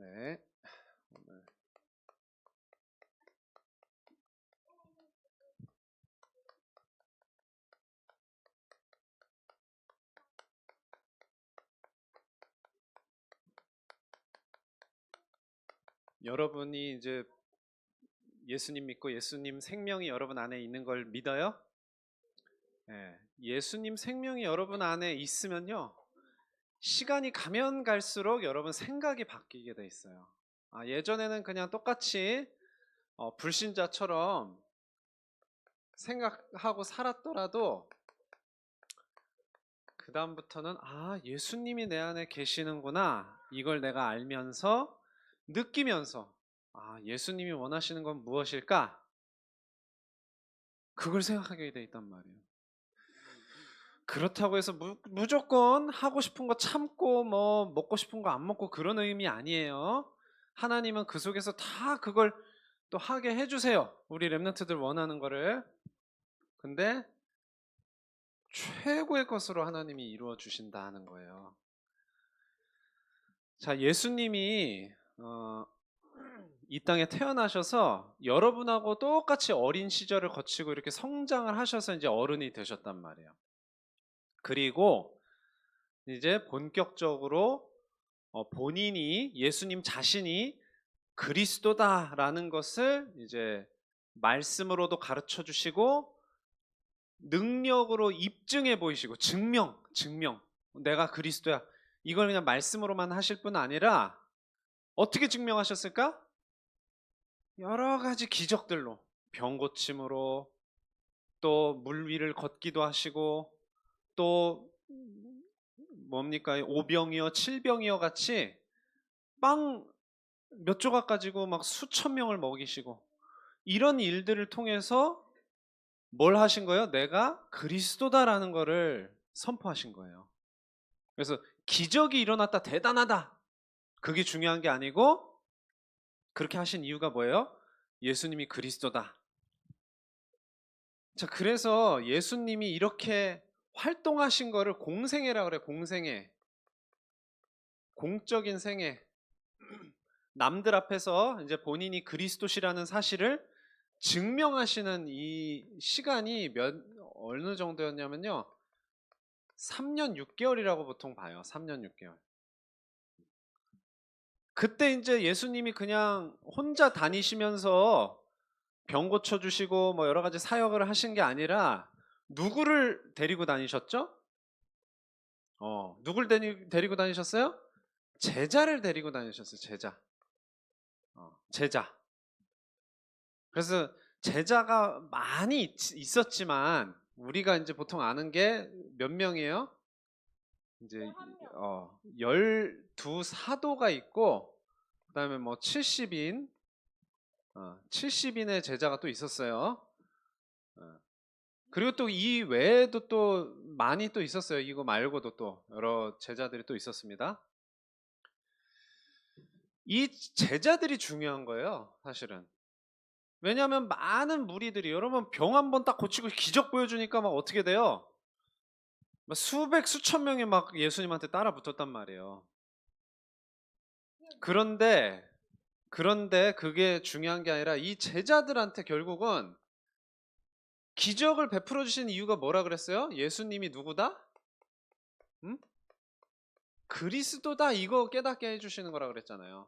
네. 오늘 여러분이 이제 예수님 믿고 예수님 생명이 여러분 안에 있는 걸 믿어요? 예, 예수님 생명이 여러분 안에 있으면요. 시간이 가면 갈수록 여러분 생각이 바뀌게 돼 있어요. 아, 예전에는 그냥 똑같이 어, 불신자처럼 생각하고 살았더라도 그 다음부터는 아 예수님이 내 안에 계시는구나 이걸 내가 알면서 느끼면서 아 예수님이 원하시는 건 무엇일까 그걸 생각하게 돼 있단 말이에요. 그렇다고 해서 무, 무조건 하고 싶은 거 참고 뭐 먹고 싶은 거 안 먹고 그런 의미 아니에요. 하나님은 그 속에서 다 그걸 또 하게 해주세요. 우리 랩런트들 원하는 거를. 근데 최고의 것으로 하나님이 이루어 주신다는 거예요. 자, 예수님이 어, 이 땅에 태어나셔서 여러분하고 똑같이 어린 시절을 거치고 이렇게 성장을 하셔서 이제 어른이 되셨단 말이에요. 그리고 이제 본격적으로 어, 본인이 예수님 자신이 그리스도다라는 것을 이제 말씀으로도 가르쳐 주시고 능력으로 입증해 보이시고 증명, 증명. 내가 그리스도야. 이걸 그냥 말씀으로만 하실 뿐 아니라 어떻게 증명하셨을까? 여러 가지 기적들로 병 고침으로 또 물 위를 걷기도 하시고 또 뭡니까 오병이어 칠병이어 같이 빵 몇 조각 가지고 막 수천 명을 먹이시고 이런 일들을 통해서 뭘 하신 거예요? 내가 그리스도다라는 거를 선포하신 거예요. 그래서 기적이 일어났다 대단하다 그게 중요한 게 아니고 그렇게 하신 이유가 뭐예요? 예수님이 그리스도다. 자, 그래서 예수님이 이렇게 활동하신 거를 공생애라 그래, 공생애. 공적인 생애. 남들 앞에서 이제 본인이 그리스도시라는 사실을 증명하시는 이 시간이 몇, 어느 정도였냐면요. 3년 6개월이라고 보통 봐요. 3년 6개월. 그때 이제 예수님이 그냥 혼자 다니시면서 병 고쳐주시고 뭐 여러 가지 사역을 하신 게 아니라 누구를 데리고 다니셨죠? 어, 누굴 데리, 데리고 다니셨어요? 제자를 데리고 다니셨어요, 제자. 어, 제자. 그래서 제자가 많이 있, 있었지만 우리가 이제 보통 아는 게 몇 명이에요? 이제 어, 12 사도가 있고 그다음에 뭐 70인 어, 70인의 제자가 또 있었어요. 어. 그리고 또 이 외에도 또 많이 또 있었어요. 이거 말고도 또 여러 제자들이 또 있었습니다. 이 제자들이 중요한 거예요, 사실은. 왜냐하면 많은 무리들이 여러분 병 한 번 딱 고치고 기적 보여주니까 막 어떻게 돼요? 막 수백 수천 명이 막 예수님한테 따라 붙었단 말이에요. 그런데 그런데 그게 중요한 게 아니라 이 제자들한테 결국은 기적을 베풀어 주신 이유가 뭐라 그랬어요? 예수님이 누구다? 음? 그리스도다 이거 깨닫게 해주시는 거라 그랬잖아요.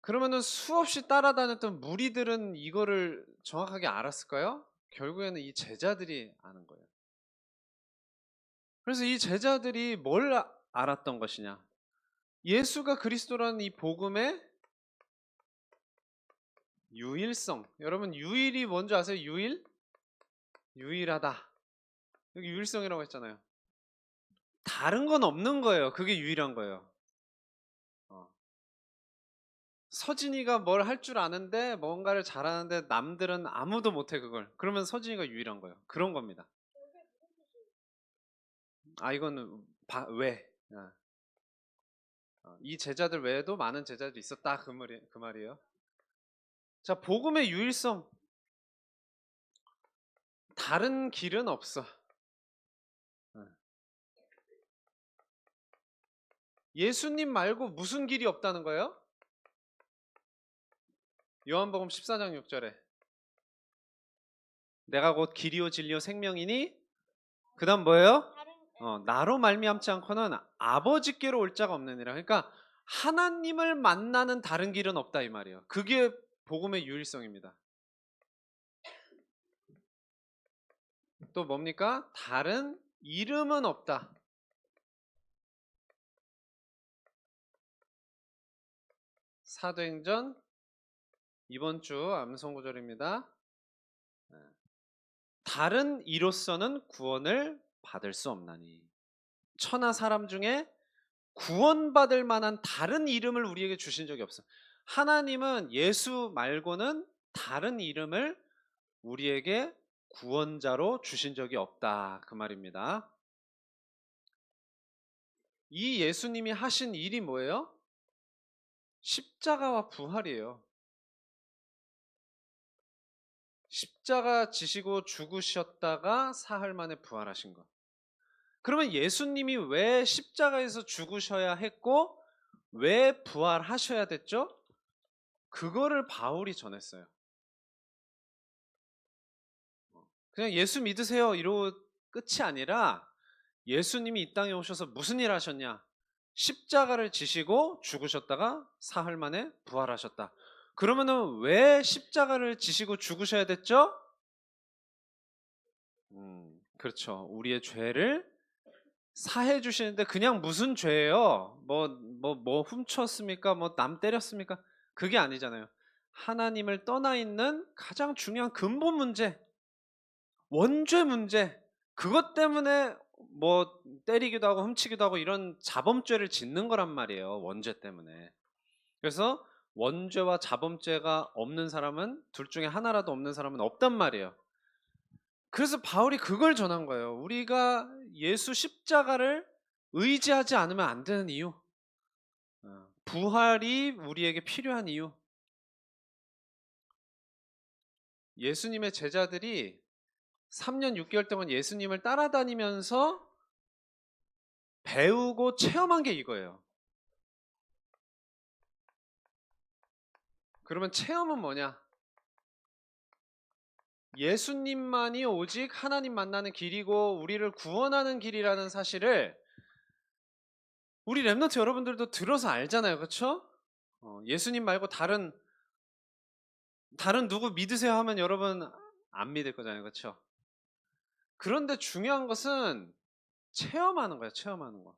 그러면은 수없이 따라다녔던 무리들은 이거를 정확하게 알았을까요? 결국에는 이 제자들이 아는 거예요. 그래서 이 제자들이 뭘 아- 알았던 것이냐? 예수가 그리스도라는 이 복음의 유일성. 여러분 유일이 뭔지 아세요? 유일? 유일하다. 여기 유일성이라고 했잖아요. 다른 건 없는 거예요. 그게 유일한 거예요. 어. 서진이가 뭘 할 줄 아는데 뭔가를 잘하는데 남들은 아무도 못해 그걸. 그러면 서진이가 유일한 거예요. 그런 겁니다. 아 이거는 바, 왜? 아. 어, 이 제자들 외에도 많은 제자들이 있었다 그 말이 그 말이에요. 자 복음의 유일성 다른 길은 없어. 어. 예수님 말고 무슨 길이 없다는 거예요? 요한복음 14장 6절에 내가 곧 길이요 진리요 생명이니 그다음 뭐예요? 어, 나로 말미암지 않고는 아버지께로 올 자가 없느니라. 그러니까 하나님을 만나는 다른 길은 없다 이 말이에요. 그게 복음의 유일성입니다. 또 뭡니까? 다른 이름은 없다. 사도행전 이번 주 암송 구절입니다. 네. 다른 이로서는 구원을 받을 수 없나니 천하 사람 중에 구원받을 만한 다른 이름을 우리에게 주신 적이 없어. 하나님은 예수 말고는 다른 이름을 우리에게 구원자로 주신 적이 없다 그 말입니다. 이 예수님이 하신 일이 뭐예요? 십자가와 부활이에요. 십자가 지시고 죽으셨다가 사흘 만에 부활하신 것. 그러면 예수님이 왜 십자가에서 죽으셔야 했고 왜 부활하셔야 됐죠? 그거를 바울이 전했어요. 그냥 예수 믿으세요 이러고 끝이 아니라 예수님이 이 땅에 오셔서 무슨 일 하셨냐? 십자가를 지시고 죽으셨다가 사흘 만에 부활하셨다. 그러면은 왜 십자가를 지시고 죽으셔야 됐죠? 음, 그렇죠. 우리의 죄를 사해 주시는데 그냥 무슨 죄예요? 뭐 뭐뭐 훔쳤습니까? 뭐 남 때렸습니까? 그게 아니잖아요. 하나님을 떠나 있는 가장 중요한 근본 문제, 원죄 문제. 그것 때문에 뭐 때리기도 하고 훔치기도 하고 이런 자범죄를 짓는 거란 말이에요. 원죄 때문에. 그래서 원죄와 자범죄가 없는 사람은 둘 중에 하나라도 없는 사람은 없단 말이에요. 그래서 바울이 그걸 전한 거예요. 우리가 예수 십자가를 의지하지 않으면 안 되는 이유. 어, 부활이 우리에게 필요한 이유. 예수님의 제자들이 3년 6개월 동안 예수님을 따라다니면서 배우고 체험한 게 이거예요. 그러면 체험은 뭐냐? 예수님만이 오직 하나님 만나는 길이고 우리를 구원하는 길이라는 사실을 우리 랩너트 여러분들도 들어서 알잖아요. 그렇죠? 예수님 말고 다른 다른 누구 믿으세요 하면 여러분 안 믿을 거잖아요. 그렇죠? 그런데 중요한 것은 체험하는 거예요. 체험하는 거.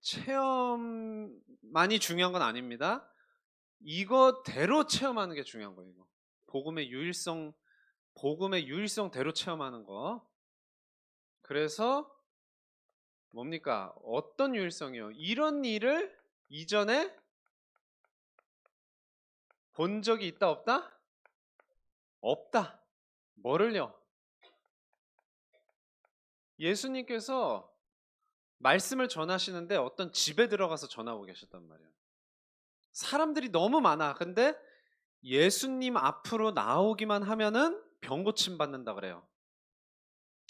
체험만이 중요한 건 아닙니다. 이거대로 체험하는 게 중요한 거예요. 이거. 복음의 유일성, 복음의 유일성대로 체험하는 거. 그래서 뭡니까? 어떤 유일성이요? 이런 일을 이전에 본 적이 있다 없다? 없다. 뭐를요? 예수님께서 말씀을 전하시는데 어떤 집에 들어가서 전하고 계셨단 말이에요. 사람들이 너무 많아. 근데 예수님 앞으로 나오기만 하면은 병 고침 받는다 그래요.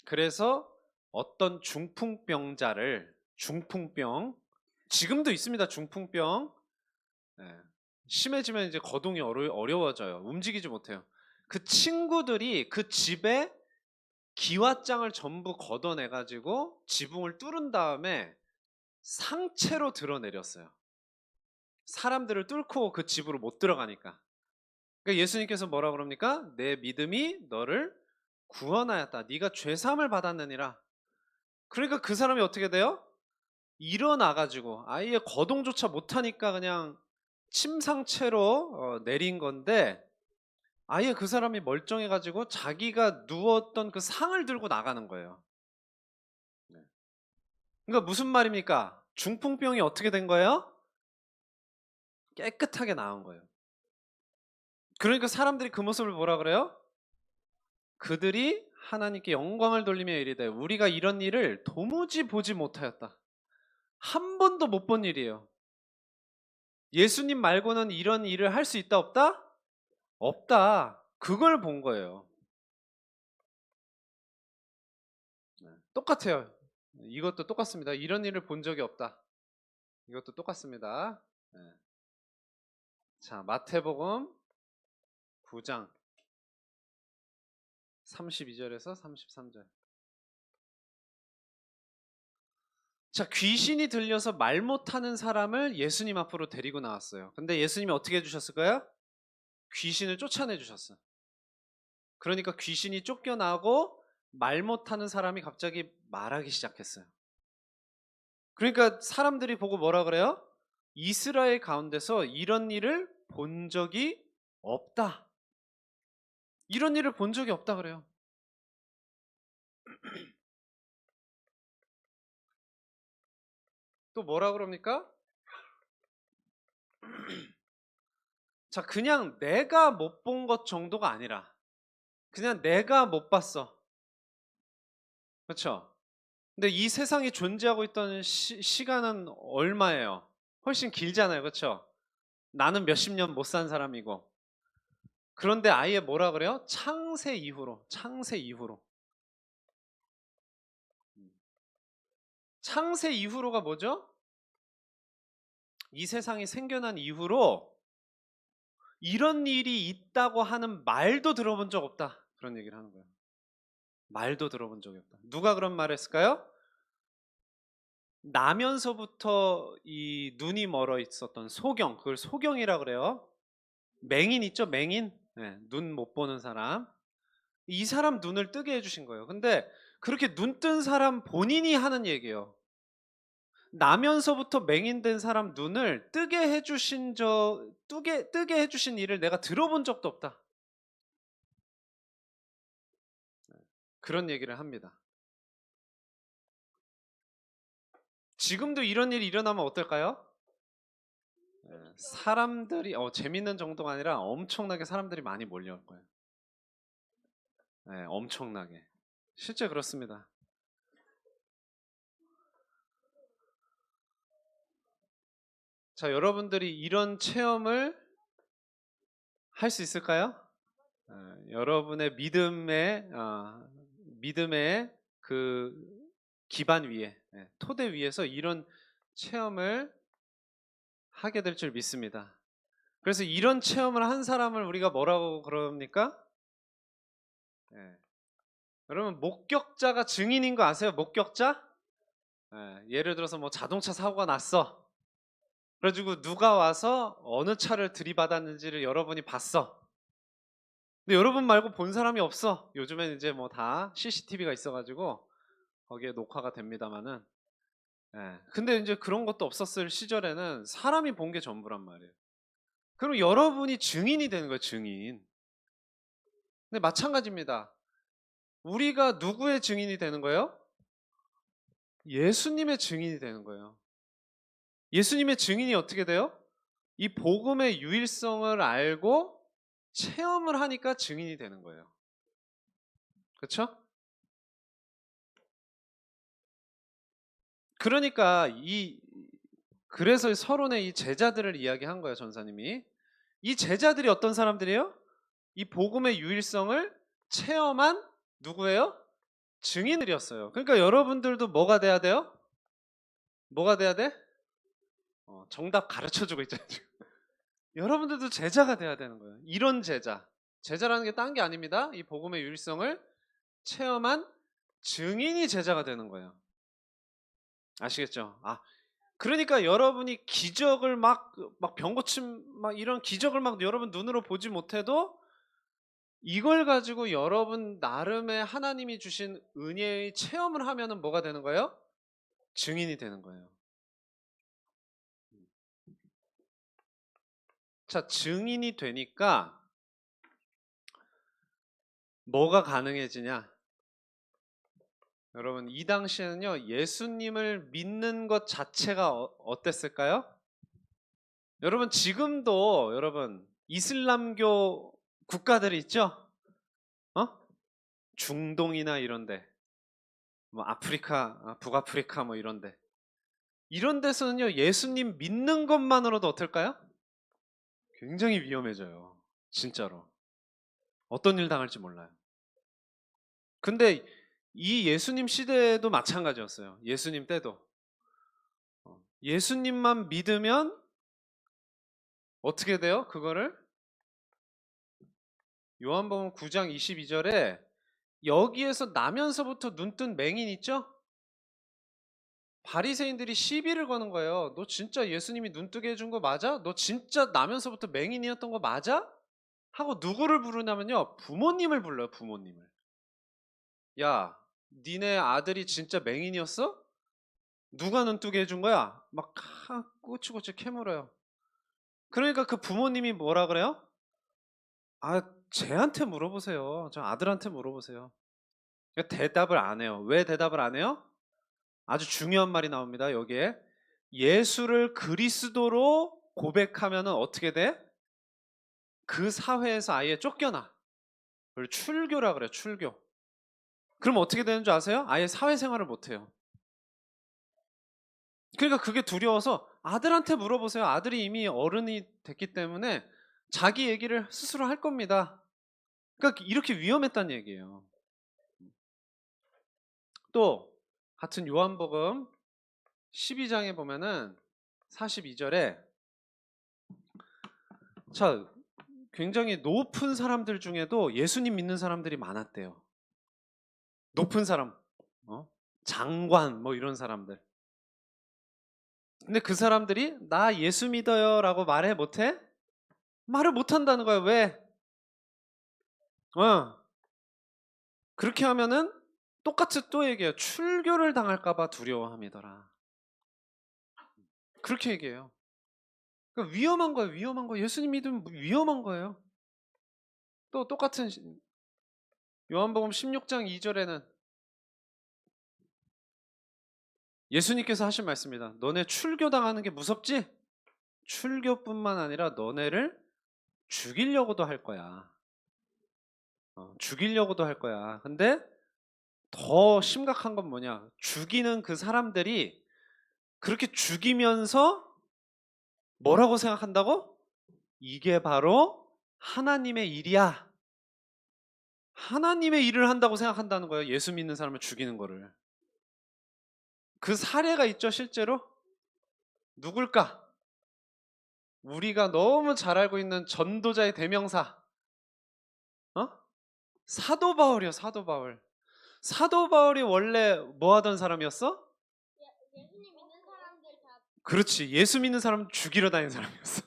그래서 어떤 중풍병자를 중풍병 지금도 있습니다. 중풍병 네. 심해지면 이제 거동이 어려, 어려워져요. 움직이지 못해요. 그 친구들이 그 집에 기와장을 전부 걷어내 가지고 지붕을 뚫은 다음에 상체로 드러내렸어요. 사람들을 뚫고 그 집으로 못 들어가니까. 그러니까 예수님께서 뭐라 그럽니까? 내 믿음이 너를 구원하였다. 네가 죄삼을 받았느니라. 그러니까 그 사람이 어떻게 돼요? 일어나가지고 아예 거동조차 못하니까 그냥 침상채로 어, 내린 건데 아예 그 사람이 멀쩡해가지고 자기가 누웠던 그 상을 들고 나가는 거예요. 네. 그러니까 무슨 말입니까? 중풍병이 어떻게 된 거예요? 깨끗하게 나온 거예요. 그러니까 사람들이 그 모습을 뭐라 그래요? 그들이 하나님께 영광을 돌리며 이르되 우리가 이런 일을 도무지 보지 못하였다. 한 번도 못 본 일이에요. 예수님 말고는 이런 일을 할 수 있다 없다? 없다. 그걸 본 거예요. 네, 똑같아요. 이것도 똑같습니다. 이런 일을 본 적이 없다. 이것도 똑같습니다. 예. 자, 마태복음 9장 32절에서 33절. 자, 귀신이 들려서 말 못하는 사람을 예수님 앞으로 데리고 나왔어요. 근데 예수님이 어떻게 해주셨을까요? 귀신을 쫓아내 주셨어요. 그러니까 귀신이 쫓겨나고 말 못하는 사람이 갑자기 말하기 시작했어요. 그러니까 사람들이 보고 뭐라 그래요? 이스라엘 가운데서 이런 일을 본 적이 없다. 이런 일을 본 적이 없다 그래요. 또 뭐라 그럽니까? 자, 그냥 내가 못 본 것 정도가 아니라 그냥 내가 못 봤어. 그렇죠? 근데 이 세상에 존재하고 있던 시, 간은 얼마예요? 훨씬 길잖아요. 그렇죠? 나는 몇십 년 못 산 사람이고. 그런데 아예 뭐라 그래요? 창세 이후로. 창세 이후로. 창세 이후로가 뭐죠? 이 세상이 생겨난 이후로 이런 일이 있다고 하는 말도 들어본 적 없다. 그런 얘기를 하는 거예요. 말도 들어본 적이 없다. 누가 그런 말을 했을까요? 나면서부터 이 눈이 멀어 있었던 소경, 그걸 소경이라 그래요. 맹인 있죠, 맹인? 네, 눈못 보는 사람. 이 사람 눈을 뜨게 해주신 거예요. 근데 그렇게 눈 뜬 사람 본인이 하는 얘기예요. 나면서부터 맹인된 사람 눈을 뜨게 해주신 저 뜨게 뜨게 해주신 일을 내가 들어본 적도 없다. 그런 얘기를 합니다. 지금도 이런 일이 일어나면 어떨까요? 예, 사람들이 어, 재밌는 정도가 아니라 엄청나게 사람들이 많이 몰려올 거예요. 네, 엄청나게. 실제 그렇습니다. 자, 여러분들이 이런 체험을 할 수 있을까요? 어, 여러분의 믿음의 어, 믿음의 그 기반 위에 예, 토대 위에서 이런 체험을 하게 될 줄 믿습니다. 그래서 이런 체험을 한 사람을 우리가 뭐라고 그럽니까? 예. 여러분 목격자가 증인인 거 아세요? 목격자? 예, 예를 들어서 뭐 자동차 사고가 났어. 그래가지고 누가 와서 어느 차를 들이받았는지를 여러분이 봤어. 근데 여러분 말고 본 사람이 없어. 요즘엔 이제 뭐 다 CCTV가 있어가지고 거기에 녹화가 됩니다만은. 예. 근데 이제 그런 것도 없었을 시절에는 사람이 본 게 전부란 말이에요. 그럼 여러분이 증인이 되는 거예요, 증인. 근데 마찬가지입니다. 우리가 누구의 증인이 되는 거예요? 예수님의 증인이 되는 거예요. 예수님의 증인이 어떻게 돼요? 이 복음의 유일성을 알고 체험을 하니까 증인이 되는 거예요. 그렇죠? 그러니까 이 그래서 서론의 이 제자들을 이야기한 거예요, 전사님이. 이 제자들이 어떤 사람들이에요? 이 복음의 유일성을 체험한 누구예요? 증인들이었어요. 그러니까 여러분들도 뭐가 돼야 돼요? 뭐가 돼야 돼? 어, 정답 가르쳐 주고 있잖아요. 여러분들도 제자가 돼야 되는 거예요. 이런 제자. 제자라는 게 딴 게 아닙니다. 이 복음의 유일성을 체험한 증인이 제자가 되는 거예요. 아시겠죠? 아, 그러니까 여러분이 기적을 막, 막 병고침, 막 이런 기적을 막 여러분 눈으로 보지 못해도 이걸 가지고 여러분 나름의 하나님이 주신 은혜의 체험을 하면은 뭐가 되는 거예요? 증인이 되는 거예요. 자, 증인이 되니까 뭐가 가능해지냐? 여러분, 이 당시에는요, 예수님을 믿는 것 자체가 어, 땠을까요 여러분, 지금도 여러분, 이슬람교 국가들이 있죠? 어? 중동이나 이런데, 뭐 아프리카, 아, 북아프리카 뭐 이런데. 이런 데서는요, 예수님 믿는 것만으로도 어떨까요? 굉장히 위험해져요. 진짜로. 어떤 일 당할지 몰라요. 근데 이 예수님 시대도 마찬가지였어요. 예수님 때도. 어, 예수님만 믿으면 어떻게 돼요? 그거를 요한복음 9장 22절에 여기에서 나면서부터 눈뜬 맹인 있죠? 바리새인들이 시비를 거는 거예요. 너 진짜 예수님이 눈뜨게 해준 거 맞아? 너 진짜 나면서부터 맹인이었던 거 맞아? 하고 누구를 부르냐면요. 부모님을 불러요. 부모님을. 야, 니네 아들이 진짜 맹인이었어? 누가 눈뜨게 해준 거야? 막 하- 꼬치꼬치 캐물어요. 그러니까 그 부모님이 뭐라 그래요? 아, 쟤한테 물어보세요. 저 아들한테 물어보세요. 그러니까 대답을 안 해요. 왜 대답을 안 해요? 아주 중요한 말이 나옵니다. 여기에 예수를 그리스도로 고백하면 어떻게 돼? 그 사회에서 아예 쫓겨나. 출교라 그래요. 출교. 그럼 어떻게 되는 줄 아세요? 아예 사회생활을 못 해요. 그러니까 그게 두려워서 아들한테 물어보세요. 아들이 이미 어른이 됐기 때문에 자기 얘기를 스스로 할 겁니다. 그러니까 이렇게 위험했다는 얘기예요. 또 같은 요한복음 12장에 보면은 42절에 자 굉장히 높은 사람들 중에도 예수님 믿는 사람들이 많았대요. 높은 사람, 어? 장관 뭐 이런 사람들. 근데 그 사람들이 나 예수 믿어요라고 말해 못해? 말을 못한다는 거야. 왜? 어. 그렇게 하면은 똑같이 또 얘기해요. 출교를 당할까봐 두려워함이더라. 그렇게 얘기해요. 그러니까 위험한 거예요. 위험한 거. 예수님 믿으면 위험한 거예요. 또 똑같은 시- 요한복음 16장 2절에는 예수님께서 하신 말씀입니다. 너네 출교 당하는 게 무섭지? 출교뿐만 아니라 너네를 죽이려고도 할 거야. 어, 죽이려고도 할 거야. 근데 더 심각한 건 뭐냐? 죽이는 그 사람들이 그렇게 죽이면서 뭐라고 생각한다고? 이게 바로 하나님의 일이야. 하나님의 일을 한다고 생각한다는 거예요. 예수 믿는 사람을 죽이는 거를. 그 사례가 있죠, 실제로? 누굴까? 우리가 너무 잘 알고 있는 전도자의 대명사. 어? 사도 바울이요, 사도 바울. 사도 바울이 원래 뭐 하던 사람이었어? 예수님 믿는 사람들 다 그렇지. 예수 믿는 사람 죽이러 다니는 사람이었어.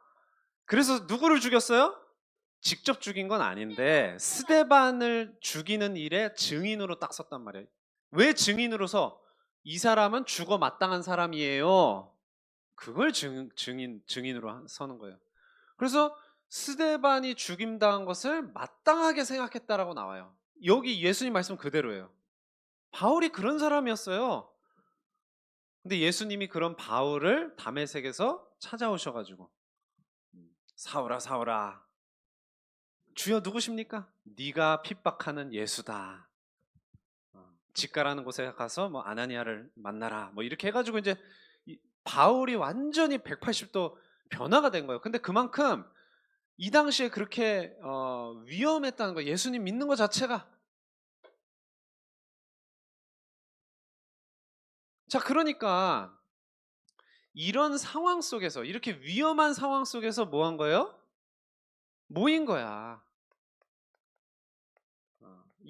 그래서 누구를 죽였어요? 직접 죽인 건 아닌데 스데반을 죽이는 일에 증인으로 딱 섰단 말이에요. 왜 증인으로 서? 이 사람은 죽어 마땅한 사람이에요. 그걸 증, 증인 증인으로 한- 서는 거예요. 그래서 스데반이 죽임당한 것을 마땅하게 생각했다라고 나와요. 여기 예수님 말씀 그대로예요. 바울이 그런 사람이었어요. 근데 예수님이 그런 바울을 담에색에서 찾아오셔가지고 음, 사오라 사오라 주여 누구십니까? 네가 핍박하는 예수다. 어, 직가라는 곳에 가서 뭐 아나니아를 만나라. 뭐 이렇게 해가지고 이제 이 바울이 완전히 180도 변화가 된 거예요. 근데 그만큼 이 당시에 그렇게 어, 위험했다는 거, 예수님 믿는 것 자체가. 자, 그러니까 이런 상황 속에서 이렇게 위험한 상황 속에서 뭐 한 거예요? 모인 거야.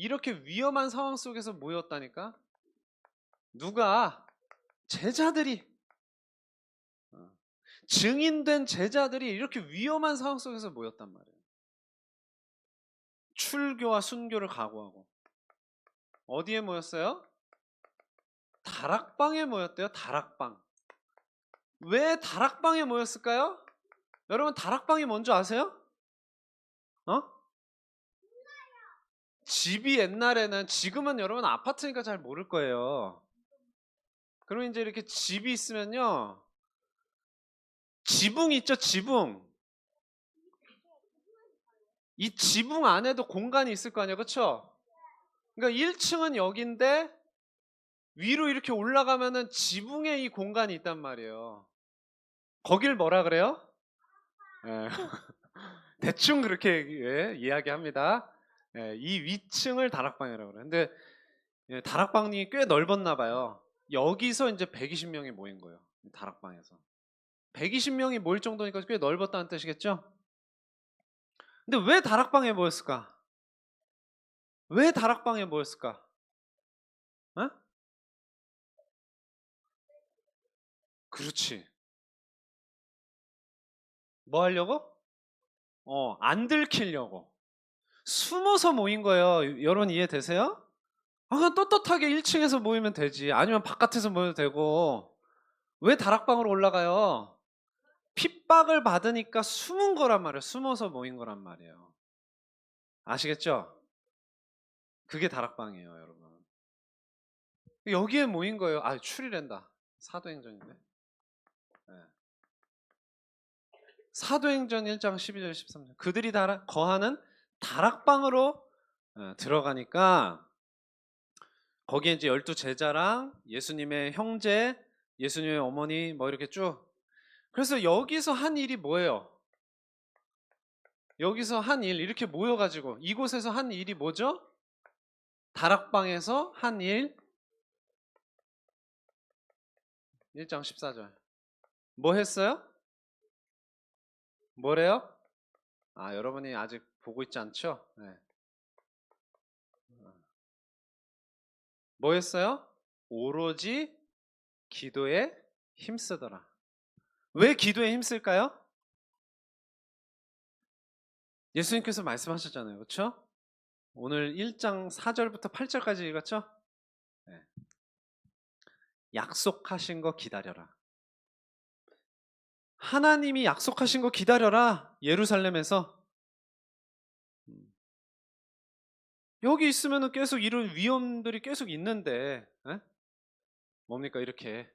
어, 이렇게 위험한 상황 속에서 모였다니까? 누가? 제자들이. 어, 증인된 제자들이 이렇게 위험한 상황 속에서 모였단 말이에요. 출교와 순교를 각오하고. 어디에 모였어요? 다락방에 모였대요. 다락방. 왜 다락방에 모였을까요? 여러분 다락방이 뭔지 아세요? 어? 집이 옛날에는 지금은 여러분 아파트니까 잘 모를 거예요. 그럼 이제 이렇게 집이 있으면요. 지붕 있죠, 지붕. 이 지붕 안에도 공간이 있을 거 아니에요, 그렇죠? 그러니까 1층은 여기인데 위로 이렇게 올라가면은 지붕에 이 공간이 있단 말이에요. 거길 뭐라 그래요? 예. 대충 그렇게 예, 이야기합니다. 예, 이 위층을 다락방이라고 그래요. 근데 예, 다락방이 꽤 넓었나 봐요. 여기서 이제 120명이 모인 거예요. 이 다락방에서. 120명이 모일 정도니까 꽤 넓었다는 뜻이겠죠? 근데 왜 다락방에 모였을까? 왜 다락방에 모였을까? 어? 그렇지. 뭐 하려고? 어, 안 들키려고. 숨어서 모인 거예요. 여러분 이해되세요? 아, 그냥 떳떳하게 1층에서 모이면 되지. 아니면 바깥에서 모여도 되고. 왜 다락방으로 올라가요? 핍박을 받으니까 숨은 거란 말이에요. 숨어서 모인 거란 말이에요. 아시겠죠? 그게 다락방이에요, 여러분. 여기에 모인 거예요. 아, 추리랜다. 사도행전인데. 네. 사도행전 1장 12절 13절. 그들이 다 거하는 다락방으로 어, 들어가니까 거기에 이제 열두 제자랑 예수님의 형제, 예수님의 어머니 뭐 이렇게 쭉. 그래서 여기서 한 일이 뭐예요? 여기서 한 일 이렇게 모여가지고 이곳에서 한 일이 뭐죠? 다락방에서 한 일. 1장 14절. 뭐 했어요? 뭐래요? 아, 여러분이 아직 보고 있지 않죠? 네. 뭐 했어요? 오로지 기도에 힘쓰더라. 왜 기도에 힘쓸까요? 예수님께서 말씀하셨잖아요. 그렇죠? 오늘 1장 4절부터 8절까지 읽었죠? 네. 약속하신 거 기다려라. 하나님이 약속하신 거 기다려라. 예루살렘에서. 여기 있으면 계속 이런 위험들이 계속 있는데, 에? 뭡니까, 이렇게.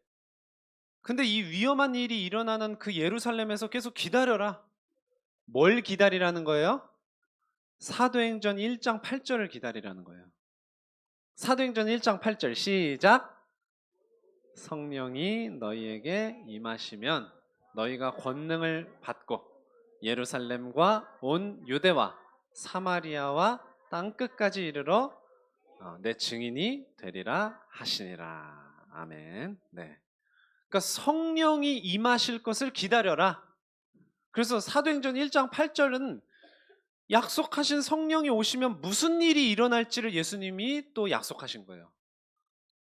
근데 이 위험한 일이 일어나는 그 예루살렘에서 계속 기다려라. 뭘 기다리라는 거예요? 사도행전 1장 8절을 기다리라는 거예요. 사도행전 1장 8절 시작. 성령이 너희에게 임하시면 너희가 권능을 받고 예루살렘과 온 유대와 사마리아와 땅 끝까지 이르러 어, 내 증인이 되리라 하시니라. 아멘. 네. 그러니까 성령이 임하실 것을 기다려라. 그래서 사도행전 1장 8절은 약속하신 성령이 오시면 무슨 일이 일어날지를 예수님이 또 약속하신 거예요.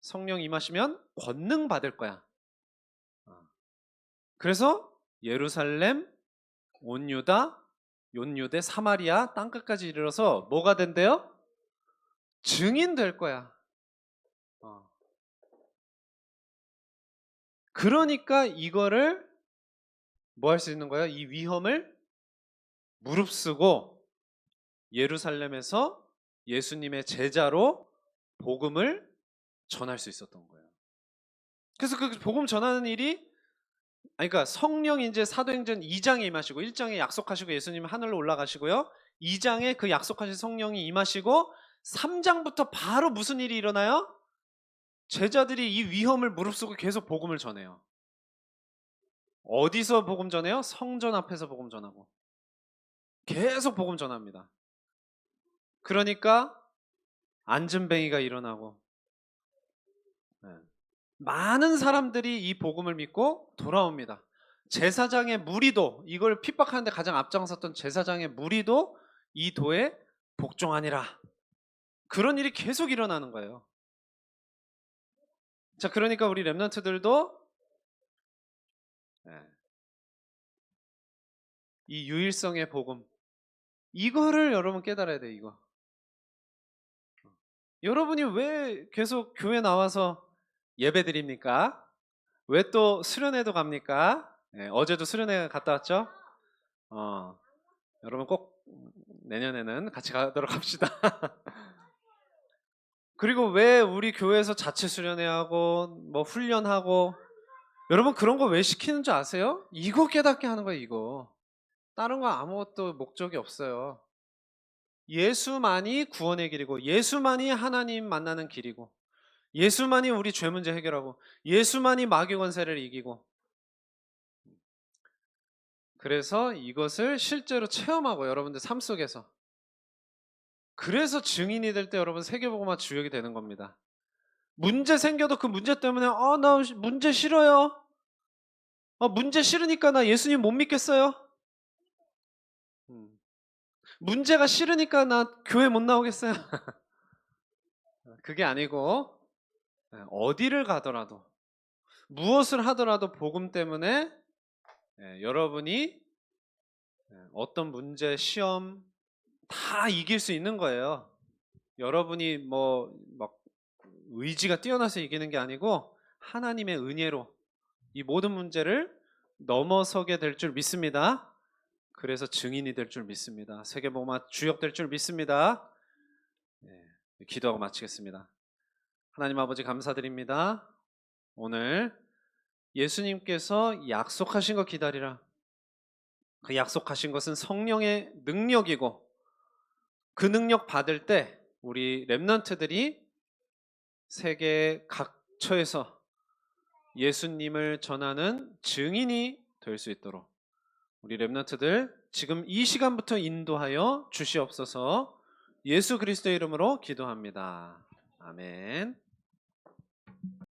성령 임하시면 권능 받을 거야. 어. 그래서 예루살렘, 온 유다, 온 유대, 사마리아 땅 끝까지 이르러서 뭐가 된대요? 증인 될 거야. 어. 그러니까 이거를 뭐 할 수 있는 거예요? 이 위험을 무릅쓰고 예루살렘에서 예수님의 제자로 복음을 전할 수 있었던 거예요. 그래서 그 복음 전하는 일이 그러니까 성령이 이제 사도행전 2장에 임하시고 1장에 약속하시고 예수님 하늘로 올라가시고요. 2장에 그 약속하신 성령이 임하시고 3장부터 바로 무슨 일이 일어나요? 제자들이 이 위험을 무릅쓰고 계속 복음을 전해요. 어디서 복음 전해요? 성전 앞에서 복음 전하고. 계속 복음 전합니다. 그러니까 안전뱅이가 일어나고 네. 많은 사람들이 이 복음을 믿고 돌아옵니다. 제사장의 무리도 이걸 핍박하는데 가장 앞장섰던 제사장의 무리도 이 도에 복종하니라. 그런 일이 계속 일어나는 거예요. 자, 그러니까 우리 랩런트들도 네. 이 유일성의 복음 이거를 여러분 깨달아야 돼 이거. 여러분이 왜 계속 교회 나와서 예배 드립니까? 왜 또 수련회도 갑니까? 네, 어제도 수련회 갔다 왔죠? 어, 여러분 꼭 내년에는 같이 가도록 합시다. 그리고 왜 우리 교회에서 자체 수련회 하고 뭐 훈련하고 여러분 그런 거 왜 시키는 줄 아세요? 이거 깨닫게 하는 거예요, 이거. 다른 거 아무것도 목적이 없어요. 예수만이 구원의 길이고 예수만이 하나님 만나는 길이고 예수만이 우리 죄 문제 해결하고 예수만이 마귀 권세를 이기고 그래서 이것을 실제로 체험하고 여러분들 삶 속에서 그래서 증인이 될 때 여러분 세계복음화 주역이 되는 겁니다. 문제 생겨도 그 문제 때문에 아, 나 문제 싫어요. 아, 문제 싫으니까 나 예수님 못 믿겠어요. 음. 문제가 싫으니까 나 교회 못 나오겠어요. 그게 아니고 예, 어디를 가더라도 무엇을 하더라도 복음 때문에 예, 여러분이 예, 어떤 문제, 시험 다 이길 수 있는 거예요. 여러분이 뭐 막 의지가 뛰어나서 이기는 게 아니고 하나님의 은혜로 이 모든 문제를 넘어서게 될 줄 믿습니다. 그래서 증인이 될 줄 믿습니다. 세계복음화 주역 될 줄 믿습니다. 네, 기도하고 마치겠습니다. 하나님 아버지 감사드립니다. 오늘 예수님께서 약속하신 거 기다리라. 그 약속하신 것은 성령의 능력이고 그 능력 받을 때 우리 랩런트들이 세계 각처에서 예수님을 전하는 증인이 될 수 있도록 우리 랩런트들 지금 이 시간부터 인도하여 주시옵소서 예수 그리스도의 이름으로 기도합니다. 아멘.